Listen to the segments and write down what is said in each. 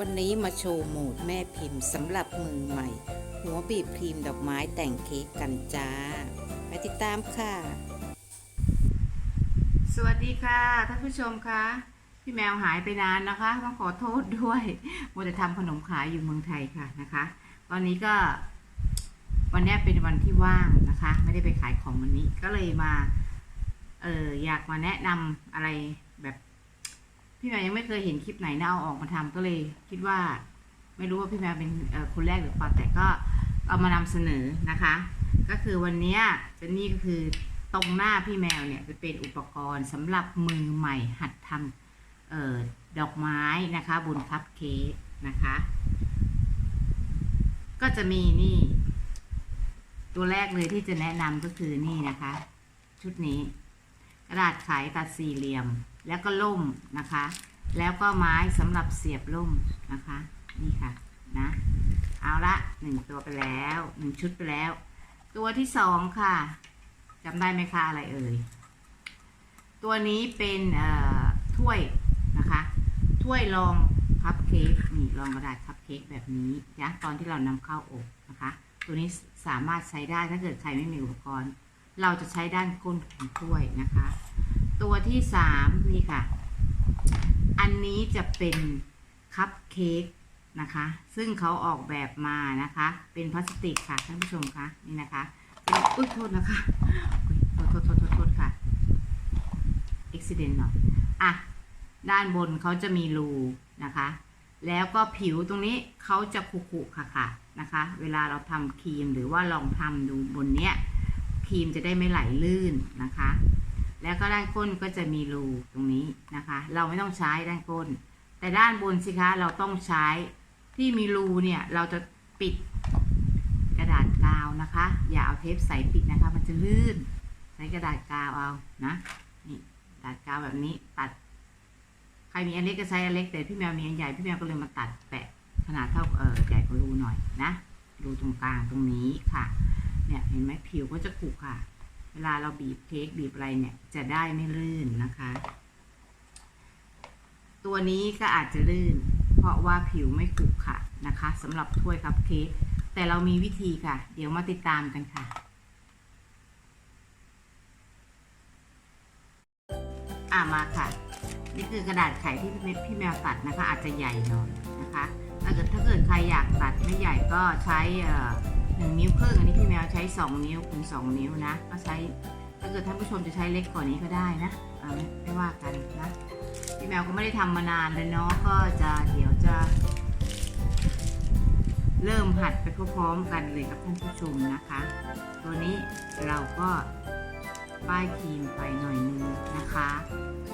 วันนี้มาโชว์โหมดแม่พิมพ์สำหรับมือใหม่ หัวบีบครีมดอกไม้แต่งเค้กกันจ้า ไปติดตามค่ะ สวัสดีค่ะท่านผู้ชมคะพี่แมวหายไปนานนะคะ ต้องขอโทษด้วยมัวแต่ทำขนมขายอยู่เมืองไทยค่ะนะคะ ตอนนี้ก็วันนี้เป็นวันที่ว่างนะคะ ไม่ได้ไปขายของวันนี้ก็เลยมาเอออยากมาแนะนำอะไร พี่แมวยังไม่เคยเห็นคลิปไหนนะเอาออกมาทำก็เลย คิดว่า ไม่รู้ว่าพี่แมวเป็นคนแรกหรือเปล่าแต่ก็เอามานำเสนอนะคะ ก็คือวันนี้เจนนี่ก็คือตรงหน้าพี่แมวเนี่ยจะเป็นอุปกรณ์สำหรับมือใหม่หัดทำเออดอกไม้นะคะบนคัพเค้กนะคะ ก็จะมีนี่ ตัวแรกเลยที่จะแนะนำก็คือนี่นะคะ ชุดนี้ กระดาษไขตัดสี่เหลี่ยม แล้วก็ล่มนะคะ แล้วก็ไม้สำหรับเสียบล่มนะคะ นี่ค่ะนะ เอาละหนึ่งตัวไปแล้วหนึ่งชุดไปแล้ว ตัวที่สองค่ะจำได้ไหมคะอะไรเอ่ย ตัวนี้เป็นเอ่อถ้วยนะคะถ้วยรองคัพเค้กนี่รองกระดาษคัพเค้กแบบนี้นะตอนที่เรานำเข้าอบนะคะ ตัวนี้สามารถใช้ได้ถ้าเกิดใครไม่มีอุปกรณ์ เราจะใช้ด้านก้นของถ้วยนะคะ ตัวที่สามนี่ค่ะ อันนี้จะเป็นคัพเค้กนะคะ ซึ่งเขาออกแบบมานะคะ เป็นพลาสติกค่ะท่านผู้ชมคะนี่นะคะอุ้ยโทษนะคะโทษโทษโทษโทษค่ะอุบิเหตุหน่อยอะด้านบนเขาจะมีรูนะคะ แล้วก็ผิวตรงนี้เขาจะคุๆค่ะค่ะนะคะ เวลาเราทำครีมหรือว่าลองทำดูบนเนี้ยครีมจะได้ไม่ไหลลื่นนะคะ แล้วก็ด้านก้นก็จะมีรูตรงนี้นะคะ เราไม่ต้องใช้ด้านก้น แต่ด้านบนสิคะเราต้องใช้ที่มีรูเนี่ยเราจะปิดกระดาษกาวนะคะ อย่าเอาเทปใสปิดนะคะ มันจะลื่นใช้กระดาษกาวเอานะนี่กระดาษกาวแบบนี้ตัด ใครมีอันเล็กก็ใช้อันเล็กแต่พี่แมวมีอันใหญ่พี่แมวก็เลยมาตัดแปะขนาดเท่าเออใหญ่กว่ารูหน่อยนะรูตรงกลางตรงนี้ค่ะ เนี่ยเห็นไหมผิวก็จะขรุค่ะ เวลาเราบีบเค้กบีบอะไรเนี่ยจะได้ไม่ลื่นนะคะ ตัวนี้ก็อาจจะลื่น เพราะว่าผิวไม่ขรุขระนะคะสำหรับถ้วยคัพเค้กแต่เรามีวิธีค่ะ เดี๋ยวมาติดตามกันค่ะ อ่ามาค่ะ นี่คือกระดาษไขที่พี่แมวตัดนะคะ อาจจะใหญ่หน่อยนะคะถ้าเกิดถ้าเกิดใครอยากตัดไม่ใหญ่ก็ใช้อ่อ หนึ่งนิ้วครึ่งอันนี้พี่แมวใช้สองนิ้วถึงสองนิ้วนะก็ใช้ถ้าเกิดท่านผู้ชมจะใช้เล็กกว่านี้ก็ได้นะไม่ว่ากันนะพี่แมวก็ไม่ได้ทำมานานเลยเนาะก็จะเดี๋ยวจะ เริ่มหัดไปพร้อมๆกันเลยกับท่านผู้ชมนะคะ ตัวนี้เราก็ป้ายครีมไปหน่อยนึงนะคะ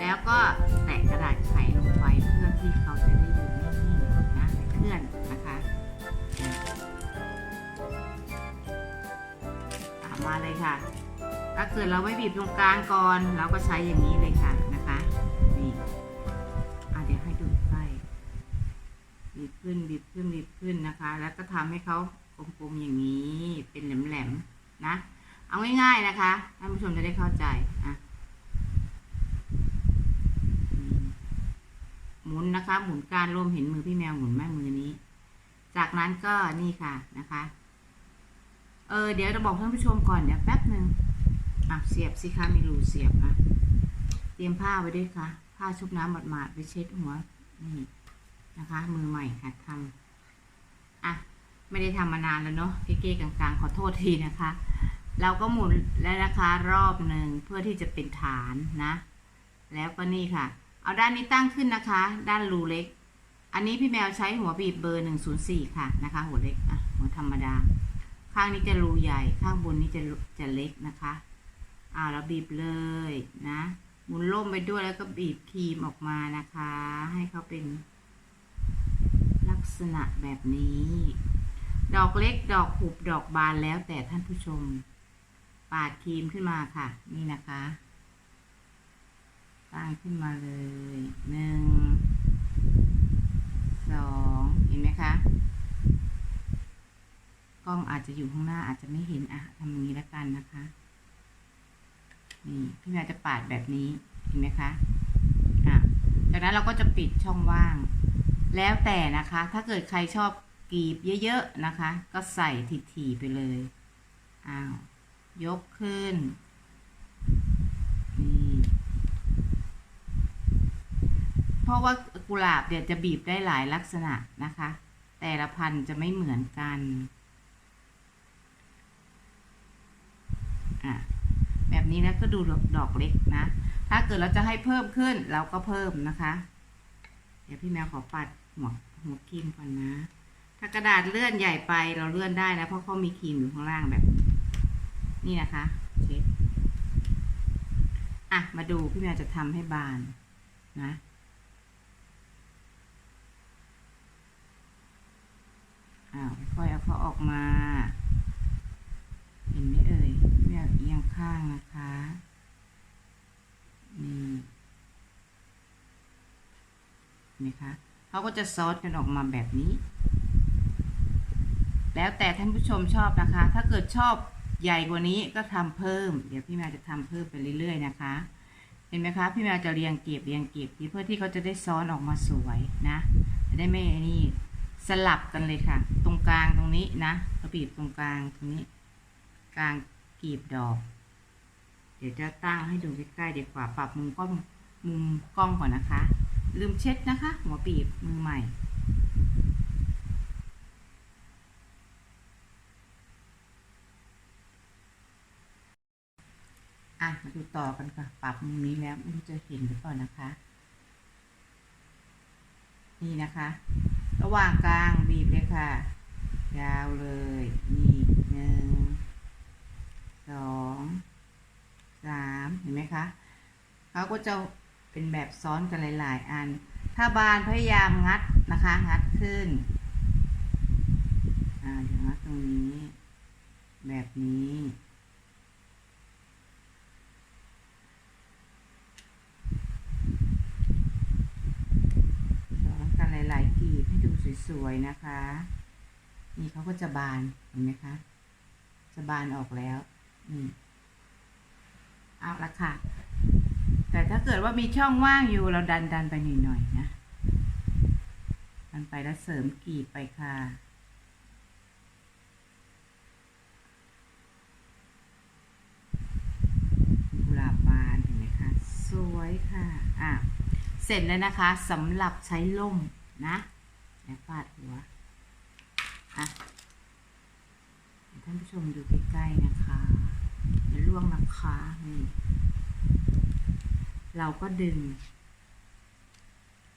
แล้วก็แตะกระดาษไขลงไปเพื่อที่เขาจะได้ดูนิ่งๆนะเคลื่อนนะ มาเลยค่ะ ถ้าเกิดเราไม่บีบตรงกลางก่อนเราก็ใช้อย่างนี้เลยค่ะนะคะนี่อะเดี๋ยวให้ดูใกล้บีบขึ้นบีบขึ้นบีบขึ้นนะคะ แล้วก็ทำให้เขากลมๆอย่างนี้เป็นแหลมๆนะเอาง่ายๆนะคะท่านผู้ชมจะได้เข้าใจอะหมุนนะคะ หมุนการรวมเห็นมือพี่แมวหมุนแม่มือนี้ จากนั้นก็นี่ค่ะนะคะ เออเดี๋ยวจะบอกท่านผู้ชมก่อนเดี๋ยวแป๊บหนึ่งอะเสียบสิคะมีรูเสียบนะเตรียมผ้าไว้ด้วยค่ะ ผ้าชุบน้ำหมาดๆไปเช็ดหัวนี่นะคะ มือใหม่หัดทำอะไม่ได้ทำมานานแล้วเนาะเก๊ๆกลางๆ ขอโทษทีนะคะ เราก็หมุนแล้วนะคะรอบหนึ่งเพื่อที่จะเป็นฐานนะ แล้วก็นี่ค่ะ เอาด้านนี้ตั้งขึ้นนะคะ ด้านรูเล็ก อันนี้พี่แมวใช้หัวบีบเบอร์หนึ่งศูนย์สี่ค่ะนะคะ หัวเล็กอะหัวธรรมดา ข้างนี้จะรูใหญ่ ข้างบนนี้จะจะเล็กนะคะอ่าเราบีบเลยนะหมุนล่มไปด้วยแล้วก็บีบครีมออกมานะคะ ให้เขาเป็นลักษณะแบบนี้ ดอกเล็กดอกหุบดอกบานแล้วแต่ท่านผู้ชม ปาดครีมขึ้นมาค่ะ นี่นะคะตั้งขึ้นมาเลยหนึ่งสองเห็นไหมคะ ล้องอาจจะอยู่ข้างหน้าอาจจะไม่เห็นอะทำอย่างนี้แล้วกันนะคะ นี่พี่แมวจะปาดแบบนี้เห็นไหมคะอะจากนั้นเราก็จะปิดช่องว่าง แล้วแต่นะคะ ถ้าเกิดใครชอบกรีบเยอะๆนะคะ ก็ใส่ถี่ๆไปเลยอ้าวยกขึ้นนี่เพราะว่ากุหลาบเนี่ยจะบีบได้หลายลักษณะนะคะ แต่ละพันธุ์จะไม่เหมือนกัน อะแบบนี้นะก็ดูดอกเล็กนะ ถ้าเกิดเราจะให้เพิ่มขึ้นเราก็เพิ่มนะคะ เดี๋ยวพี่แมวขอปัดหัวหัวครีมก่อนนะ ถ้ากระดาษเลื่อนใหญ่ไปเราเลื่อนได้นะเพราะเขามีครีมอยู่ข้างล่างแบบ นี้นะคะเช็ดอะมาดูพี่แมวจะทำให้บานนะอ้าวค่อยเอาเขาออกมา เห็นไหมเอ่ย แมวเอียงข้างนะคะนี่เห็นไหมคะเขาก็จะซอสกันออกมาแบบนี้ แล้วแต่ท่านผู้ชมชอบนะคะ ถ้าเกิดชอบใหญ่กว่านี้ก็ทำเพิ่ม เดี๋ยวพี่แมวจะทำเพิ่มไปเรื่อยๆนะคะ เห็นไหมคะ พี่แมวจะเรียงเก็บเรียงเก็บเพื่อที่เขาจะได้ซ้อนออกมาสวยนะจะได้ไม่นี่สลับกันเลยค่ะ ตรงกลางตรงนี้นะกระบีบตรงกลางตรงนี้ กลาง กลีบดอก เดี๋ยวจะตั้งให้ดูใกล้ๆดีกว่า ปรับมุมกล้องมุมกล้องก่อนนะคะ ลืมเช็ดนะคะ หัวปีบมือใหม่อะมาดูต่อกันค่ะ ปรับมุมนี้แล้วไม่รู้จะเห็นหรือเปล่านะคะ นี่นะคะ ระหว่างกลางบีบเลยค่ะ ยาวเลย นี่หนึ่ง สองสามเห็นไหมคะเขาก็จะเป็นแบบซ้อนกันหลาย ๆ อัน ถ้าบานพยายามงัดนะคะ งัดขึ้น อ่าเดี๋ยวงัดตรงนี้ แบบนี้ ซ้อนกันหลาย ๆกลีบให้ดูสวย ๆ นะคะ นี่เขาก็จะบาน เห็นไหมคะ จะบานออกแล้ว เอาละค่ะ แต่ถ้าเกิดว่ามีช่องว่างอยู่เราดันดันไปหน่อยๆนะ ดันไปแล้วเสริมกีบไปค่ะ กุหลาบบานเห็นไหมคะ สวยค่ะ อะ เสร็จแล้วนะคะสำหรับใช้ล่มนะแล้วฟาดหัว อะานผู้ชมดูใกล้ๆนะคะอย่าล่วงนะคะนี่เราก็ดึง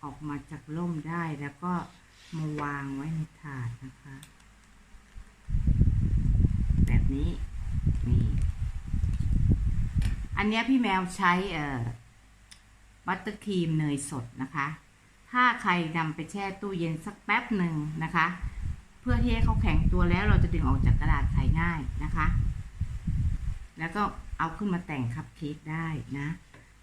ออกมาจากล่มได้แล้วก็มาวางไว้ในถาดนะคะ แบบนี้นี่อันนี้พี่แมวใช้เอ่อบัตเตอร์ครีมเนยสดนะคะ ถ้าใครนำไปแช่ตู้เย็นสักแป๊บหนึ่งนะคะ เพื่อที่ให้เขาแข็งตัวแล้วเราจะดึงออกจากกระดาษไขง่ายนะคะ แล้วก็เอาขึ้นมาแต่งคัพเค้กได้นะ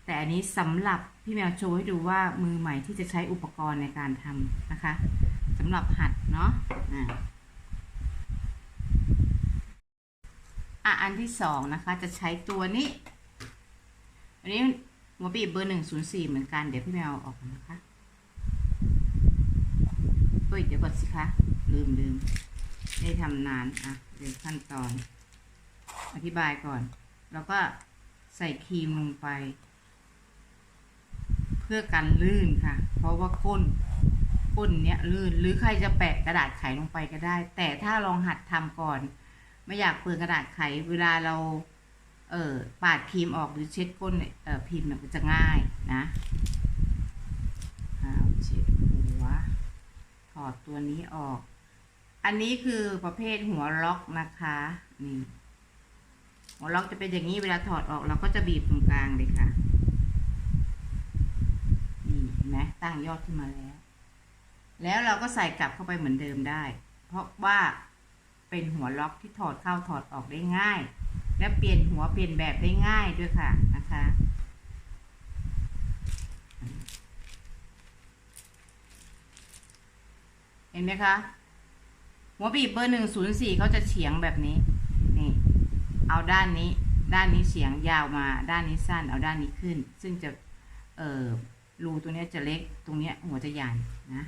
แต่อันนี้สำหรับพี่แมวโชว์ให้ดูว่ามือใหม่ที่จะใช้อุปกรณ์ในการทำนะคะสำหรับหัดเนาะอะอันที่สองนะคะจะใช้ตัวนี้ อันนี้หัวบีบเบอร์หนึ่งศูนย์สี่เหมือนกัน เดี๋ยวพี่แมวออกนะคะ เฮ้ยเดี๋ยวก่อนสิคะลืมลืมได้ทำนานอะเดี๋ยวขั้นตอน อธิบายก่อน แล้วก็ใส่ครีมลงไป เพื่อกันลื่นค่ะ เพราะว่าก้นก้นเนี้ยลื่นหรือใครจะแปะกระดาษไขลงไปก็ได้ แต่ถ้าลองหัดทำก่อน ไม่อยากเปลืองกระดาษไขเวลาเรา เออปาดครีมออกหรือเช็ดก้นเนี่ยเออพิมพ์เนี่ยมันจะง่ายนะอ้าวเช็ดหัวถอ ดตัวนี้ออก อันนี้คือประเภทหัวล็อกนะคะนี่หัวล็อกจะเป็นอย่างนี้เวลาถอดออกเราก็จะบีบตรงกลางเลยค่ะนี่เห็นไหมตั้งยอดขึ้นมาแล้ว แล้วเราก็ใส่กลับเข้าไปเหมือนเดิมได้ เพราะว่าเป็นหัวล็อกที่ถอดเข้าถอดออกได้ง่าย และเปลี่ยนหัวเปลี่ยนแบบได้ง่ายด้วยค่ะนะคะ เห็นไหมคะ หัวบีบเบอร์หนึ่งศูนย์สี่เขาจะเฉียงแบบนี้ นี่ เอาด้านนี้ ด้านนี้เฉียงยาวมา ด้านนี้สั้น เอาด้านนี้ขึ้น ซึ่งจะ เอ่อ รูตัวนี้จะเล็ก ตรงนี้หัวจะใหญ่นะ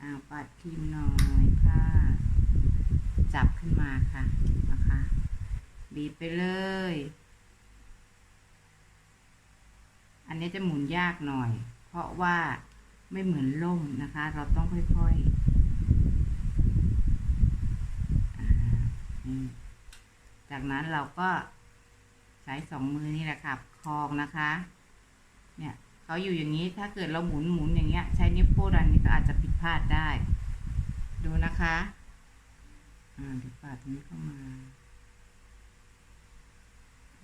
อ่าปาดครีมหน่อยค่ะ จับขึ้นมาค่ะ นะคะ บีบไปเลย อันนี้จะหมุนยากหน่อย เพราะว่า ไม่เหมือนล่มนะคะ เราต้องค่อยๆอ่าจากนั้นเราก็ใช้สองมือนี่แหละค่ะคลองนะคะ เนี่ยเขาอยู่อย่างนี้ถ้าเกิดเราหมุนหมุนอย่างเงี้ย ใช้นิ้วโป้งดันนี้ก็อาจจะผิดพลาดได้ ดูนะคะอ่าเดี๋ยวปาดตรงนี้เข้ามา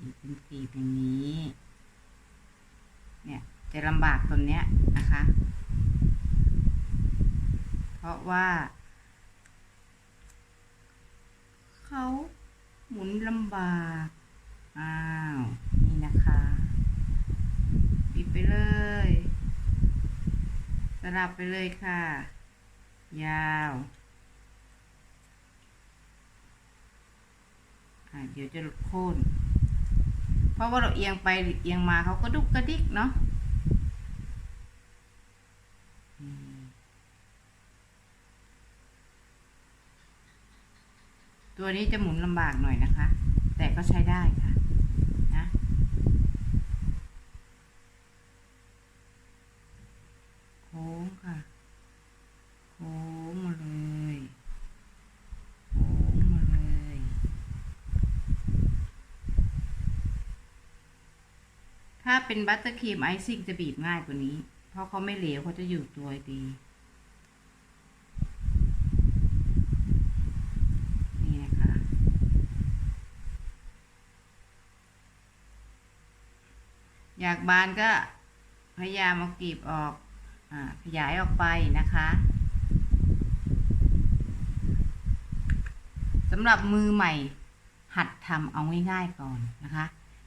อีกเป็นกีบอย่างนี้ เนี่ยจะลำบากตรงเนี้ยนะคะ ราะว่า เขาหมุนลำบาก อ้าว นี่นะคะ ปิดไปเลย สลับไปเลยค่ะ ยาวเดี๋ยวจะหลุดโค่น เพราะว่าเราเอียงไปเอียงมาเขาก็ดุกกระดิกเนาะอืม ตัวนี้จะหมุนลำบากหน่อยนะคะ แต่ก็ใช้ได้ค่ะนะโค้งค่ะโค้งมาเลยโค้งมาเลยถ้าเป็นบัตเตอร์ครีมไอซิ่งจะบีบง่ายกว่านี้ เพราะเขาไม่เหลวเขาจะอยู่ตัวดี นี่นะคะ อยากบานก็พยายามเอากรีบออกอขยายออกไปนะคะสำหรับมือใหม่หัดทำเอาง่ายๆก่อนนะคะ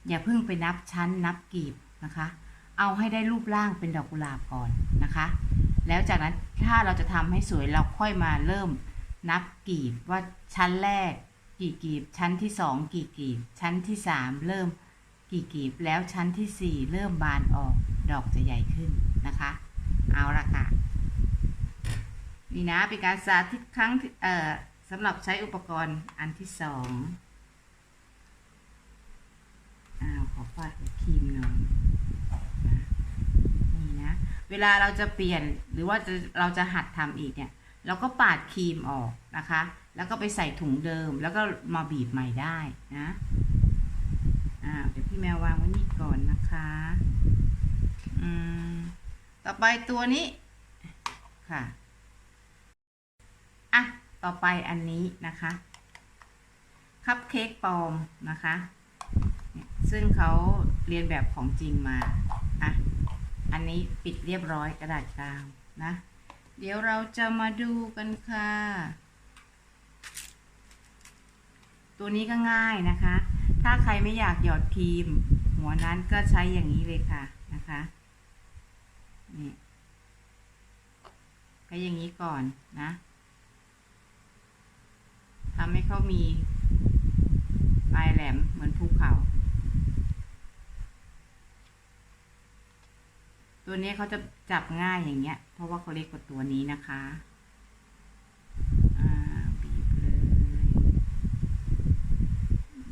อย่าเพิ่งไปนับชั้นนับกลีบนะคะ เอาให้ได้รูปร่างเป็นดอกกุหลาบก่อนนะคะ แล้วจากนั้นถ้าเราจะทำให้สวยเราค่อยมาเริ่มนับกลีบว่าชั้นแรกกี่กลีบ ชั้นที่สองกี่กลีบ ชั้นที่สามเริ่ม กี่กีบแล้วชั้นที่สี่เริ่มบานออกดอกจะใหญ่ขึ้นนะคะ เอาละค่ะ นี่นะเป็นการสาธิตครั้งเอ่อสำหรับใช้อุปกรณ์อันที่สองอ้าวขอฟาดครีมหน่อยนะนี่นะ เวลาเราจะเปลี่ยนหรือว่าจะเราจะหัดทำอีกเนี่ยเราก็ปาดครีมออกนะคะ แล้วก็ไปใส่ถุงเดิมแล้วก็มาบีบใหม่ได้นะ อ่าเดี๋ยวพี่แมววางไว้นี่ก่อนนะคะ อืม ต่อไปตัวนี้ ค่ะ อะ ต่อไปอันนี้นะคะ คัพเค้กปลอมนะคะ ซึ่งเขาเรียนแบบของจริงมา อะ อันนี้ปิดเรียบร้อยกระดาษกาวนะ เดี๋ยวเราจะมาดูกันค่ะ ตัวนี้ก็ง่ายนะคะ ถ้าใครไม่อยากหยอดครีมหัวนั้นก็ใช้อย่างนี้เลยค่ะนะคะนี่ก็อย่างนี้ก่อนนะทำให้เขามีปลายแหลมเหมือนภูเขา ตัวนี้เขาจะจับง่ายอย่างเงี้ย เพราะว่าเขาเล็กกว่าตัวนี้นะคะ อ่า บีบเลย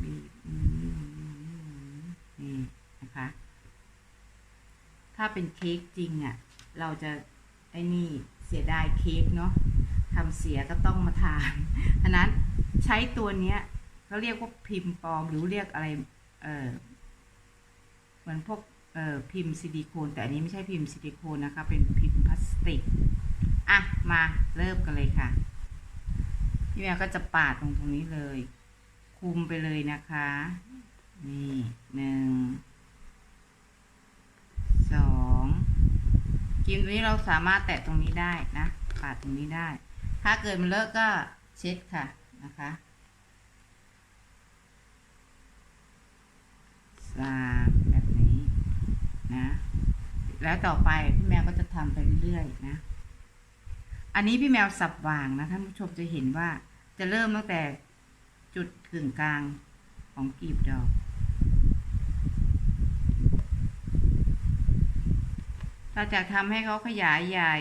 บีบหมุนหมุนหมุนหมุนนี่นะคะ ถ้าเป็นเค้กจริงอะ่ะ เราจะไอ้นี่เสียดายเค้กเนาะทำเสียก็ต้องมาทานฉะนั้นใช้ตัวเนี้ยเขาเรียกว่าพิมพ์ปลอมหรือเรียกอะไร เออเหมือนพวกเออพิมพ์ซิลิโคน แต่อันนี้ไม่ใช่พิมพ์ซิลิโคนนะคะ เป็นพิมพ์พลาสติก อะ มาเริ่มกันเลยค่ะ พี่แมวก็จะปาดตรงตรงนี้เลย คุมไปเลยนะคะ นี่หนึ่ง สอง ครีมตัวนี้เราสามารถแตะตรงนี้ได้นะปาดตรงนี้ได้ ถ้าเกิดมันเลอะก็เช็ดค่ะนะคะสาแบบนี้นะ แล้วต่อไปพี่แมวก็จะทำไปเรื่อยๆนะ อันนี้พี่แมวสับวางนะท่านผู้ชมจะเห็นว่าจะเริ่มตั้งแต่จุดกึ่งกลางของกลีบดอก เราจะทำให้เขาขยายใหญ่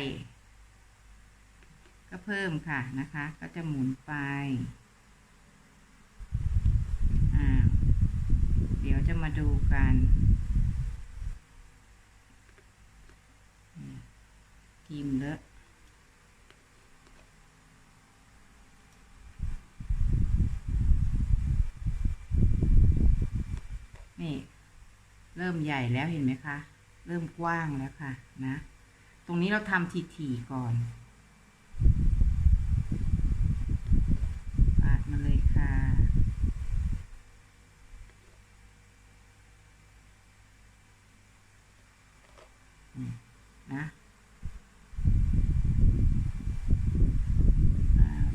ก็เพิ่มค่ะนะคะ ก็จะหมุนไปอ่าเดี๋ยวจะมาดูกันนี่ครีมเลอะนี่ เริ่มใหญ่แล้วเห็นไหมคะ เริ่มกว้างแล้วค่ะนะ ตรงนี้เราทำทีๆก่อนปาดมาเลยค่ะ นะ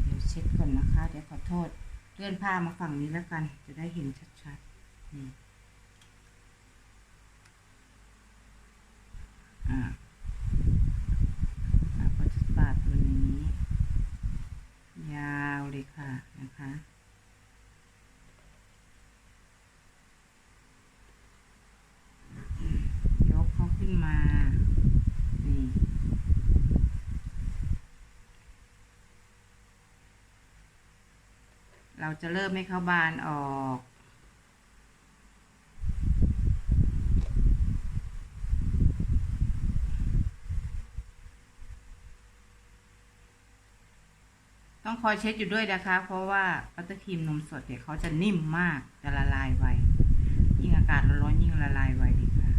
เดี๋ยวเช็ดก่อนนะคะ เดี๋ยวขอโทษ เลื่อนผ้ามาฝั่งนี้แล้วกัน จะได้เห็นชัดๆนี่อ่าเราก็จะปาดตัวนี้ ยาวเลยค่ะนะคะ ยกเขาขึ้นมา นี่ เราจะเริ่มให้เขาบานออก ต้องคอยเช็ดอยู่ด้วยนะคะ เพราะว่าบัตเตอร์ครีมนมสดเนี่ยเขาจะนิ่มมากจะละลายไวยิ่งอากาศร้อนๆยิ่งละลายไวดีค่ะ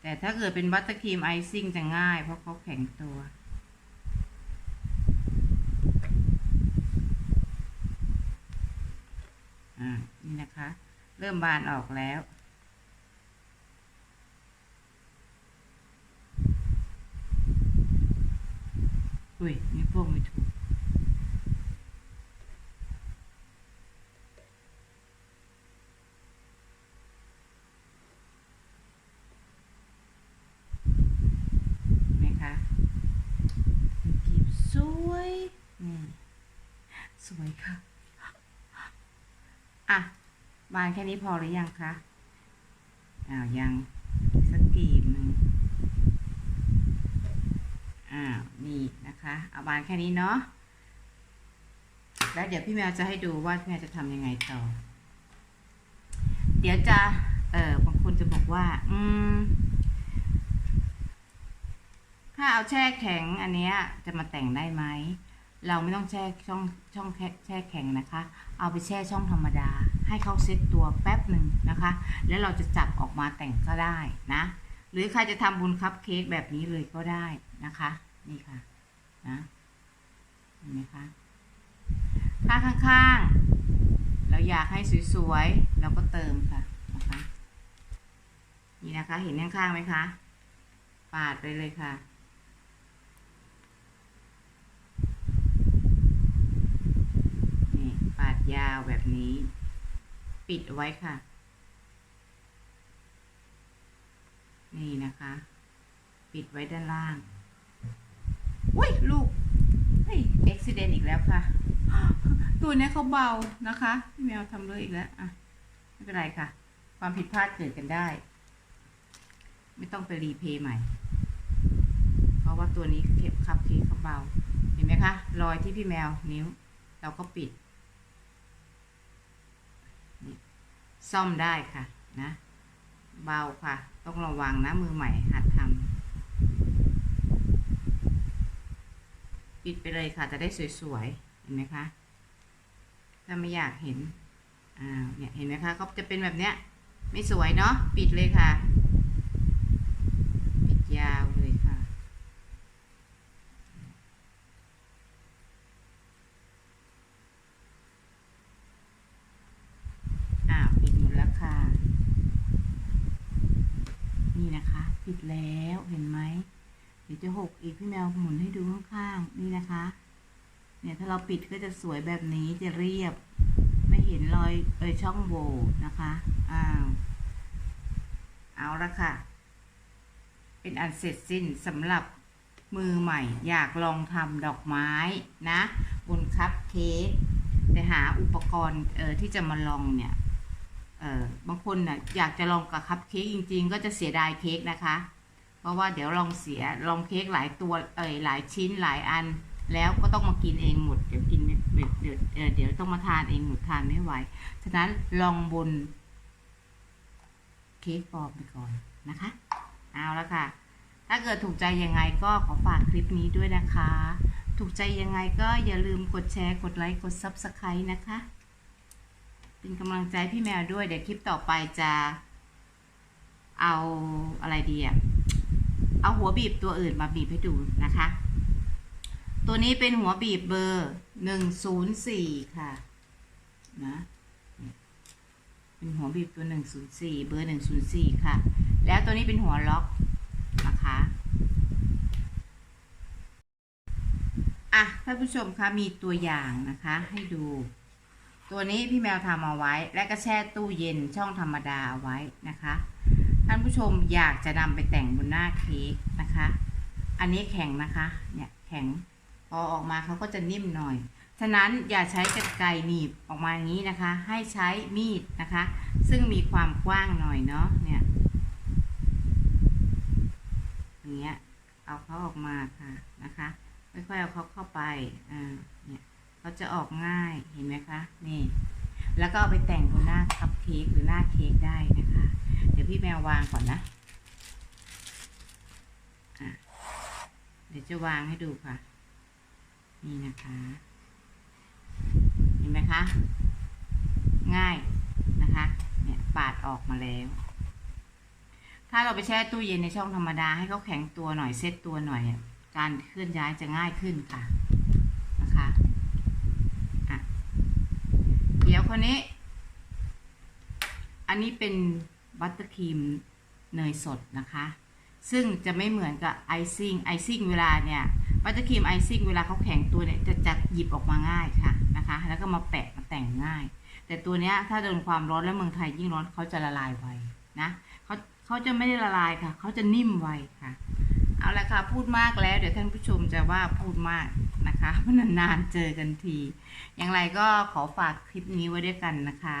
แต่ถ้าเกิดเป็นบัตเตอร์ครีมไอซิ่งจะง่ายเพราะเขาแข็งตัว อ่า นี่นะคะ เริ่มบานออกแล้ว อุ้ยนี่พวกไม่ถูก ไหมคะกีบสวยนี่สวยค่ะ อะ บานแค่นี้พอหรือยังคะ อ้าวยังสักกีบหนึ่งอ้าวนี่นะคะ เอาบานแค่นี้เนาะ แล้วเดี๋ยวพี่แมวจะให้ดูว่าพี่แมวจะทำยังไงต่อ เดี๋ยวจะ เออบางคนจะบอกว่า อืม ถ้าเอาแช่แข็งอันเนี้ยจะมาแต่งได้ไหมเราไม่ต้องแช่ช่องช่องแช่แข็งนะคะ เอาไปแช่ช่องธรรมดา ให้เขาเซ็ตตัวแป๊บหนึ่งนะคะ แล้วเราจะจับออกมาแต่งก็ได้นะ หรือใครจะทำบุญคัพเค้กแบบนี้เลยก็ได้นะคะ นี่ค่ะนะเห็นไหมคะถ้างข้างๆ เราอยากให้สวยๆ เราก็เติมค่ะนะคะนี่นะคะ เห็นข้างๆไหมคะ ปาดไปเลยค่ะนี่ปาดยาวแบบนี้ ปิดไว้ค่ะ นี่นะคะ ปิดไว้ด้านล่างอุ้ยลูกเฮ้ยเอ็กซิเดนอีกแล้วค่ะ ตัวนี้เขาเบานะคะพี่แมวทำเลยอีกแล้วอะไม่เป็นไรค่ะ ความผิดพลาดเกิดกันได้ ไม่ต้องไปรีเพย์ใหม่ เพราะว่าตัวนี้เก็บคับเคเขาเบา เห็นไหมคะ รอยที่พี่แมวนิ้ว เราก็ปิดนี่ ซ่อมได้ค่ะนะเบาค่ะ ต้องระวังนะมือใหม่หัดทำปิดไปเลยค่ะ จะได้สวยๆ เห็นไหมคะ ถ้าไม่อยากเห็นอ่าเนี่ยเห็นไหมคะเขาจะเป็นแบบเนี้ย ไม่สวยเนาะปิดเลยค่ะ ปิดยาวเลยค่ะ อ่าปิดหมดแล้วค่ะ นี่นะคะ ปิด แล้วเห็นไหมเดี๋ยวจะหกอีกพี่แมวหมุนให้ดูข้างๆนี่นะคะ เนี่ยถ้าเราปิดก็จะสวยแบบนี้จะเรียบ ไม่เห็นรอยเอยช่องโหว่นะคะอ้าวเอาละค่ะ เป็นอันเสร็จสิ้นสำหรับมือใหม่ อยากลองทำดอกไม้นะ บนคัพเค้กแต่หาอุปกรณ์เออที่จะมาลองเนี่ยเออบางคนน่ะอยากจะลองกับคัพเค้กจริง ๆ ก็จะเสียดายเค้กนะคะ เพราะว่าเดี๋ยวลองเสียลองเค้กหลายตัวเอ่ยหลายชิ้นหลายอัน แล้วก็ต้องมากินเองหมดเดี๋ยวกินไม่เดี๋ยวเดี๋ยวเดี๋ยวต้องมาทานเองหมดทานไม่ไหวฉะนั้นลองบนเค้กปลอมไปก่อนนะคะ เอาละค่ะ ถ้าเกิดถูกใจยังไงก็ขอฝากคลิปนี้ด้วยนะคะ ถูกใจยังไงก็อย่าลืมกดแชร์ กดไลค์ กด Subscribe นะคะ เป็นกำลังใจพี่แมวด้วย เดี๋ยวคลิปต่อไปจะ เอาอะไรดีอะ เอาหัวบีบตัวอื่นมาบีบให้ดูนะคะ ตัวนี้เป็นหัวบีบเบอร์หนึ่งศูนย์สี่ค่ะนะเป็นหัวบีบตัวหนึ่งศูนย์สี่เบอร์หนึ่งศูนย์สี่ค่ะ แล้วตัวนี้เป็นหัวล็อกนะคะอะท่านผู้ชมคะมีตัวอย่างนะคะให้ดู ตัวนี้พี่แมวทำเอาไว้ และก็แช่ตู้เย็นช่องธรรมดาเอาไว้นะคะ ท่านผู้ชมอยากจะนำไปแต่งบนหน้าเค้กนะคะ อันนี้แข็งนะคะ เนี่ยแข็ง พอออกมาเขาก็จะนิ่มหน่อย ฉะนั้นอย่าใช้กรรไกรหนีบออกมาอย่างนี้นะคะ ให้ใช้มีดนะคะ ซึ่งมีความกว้างหน่อยเนาะ เนี่ยอย่างเงี้ย เอาเขาออกมาค่ะนะคะ ค่อยๆเอาเขาเข้าไป อ่า เนี่ยเขาจะออกง่าย เห็นไหมคะ นี่ แล้วก็เอาไปแต่งบนหน้าคัพเค้กหรือหน้าเค้กได้นะคะ เดี๋ยวพี่แมววางก่อนนะะเดี๋ยวจะวางให้ดูค่ะ นี่นะคะ เห็นไหมคะ ง่ายนะคะ เนี่ยปาดออกมาแล้ว ถ้าเราไปแช่ตู้เย็นในช่องธรรมดาให้เขาแข็งตัวหน่อยเซตตัวหน่อย การเคลื่อนย้ายจะง่ายขึ้นค่ะนะคะอะเดี๋ยวคนนี้ อันนี้เป็น บัตเตอร์ครีมเนยสดนะคะ ซึ่งจะไม่เหมือนกับไอซิ่งไอซิ่งเวลาเนี่ยบัตเตอร์ครีมไอซิ่งเวลาเขาแข็งตัวเนี่ยจะจะหยิบออกมาง่ายค่ะนะคะ แล้วก็มาแปะมาแต่งง่าย แต่ตัวเนี้ยถ้าโดนความร้อนและเมืองไทยยิ่งร้อนเขาจะละลายไวนะเขาเขาจะไม่ได้ละลายค่ะ เขาจะนิ่มไวค่ะ เอาละค่ะพูดมากแล้ว เดี๋ยวท่านผู้ชมจะว่าพูดมากนะคะเพราะนานๆเจอกันที อย่างไรก็ขอฝากคลิปนี้ไว้ด้วยกันนะคะ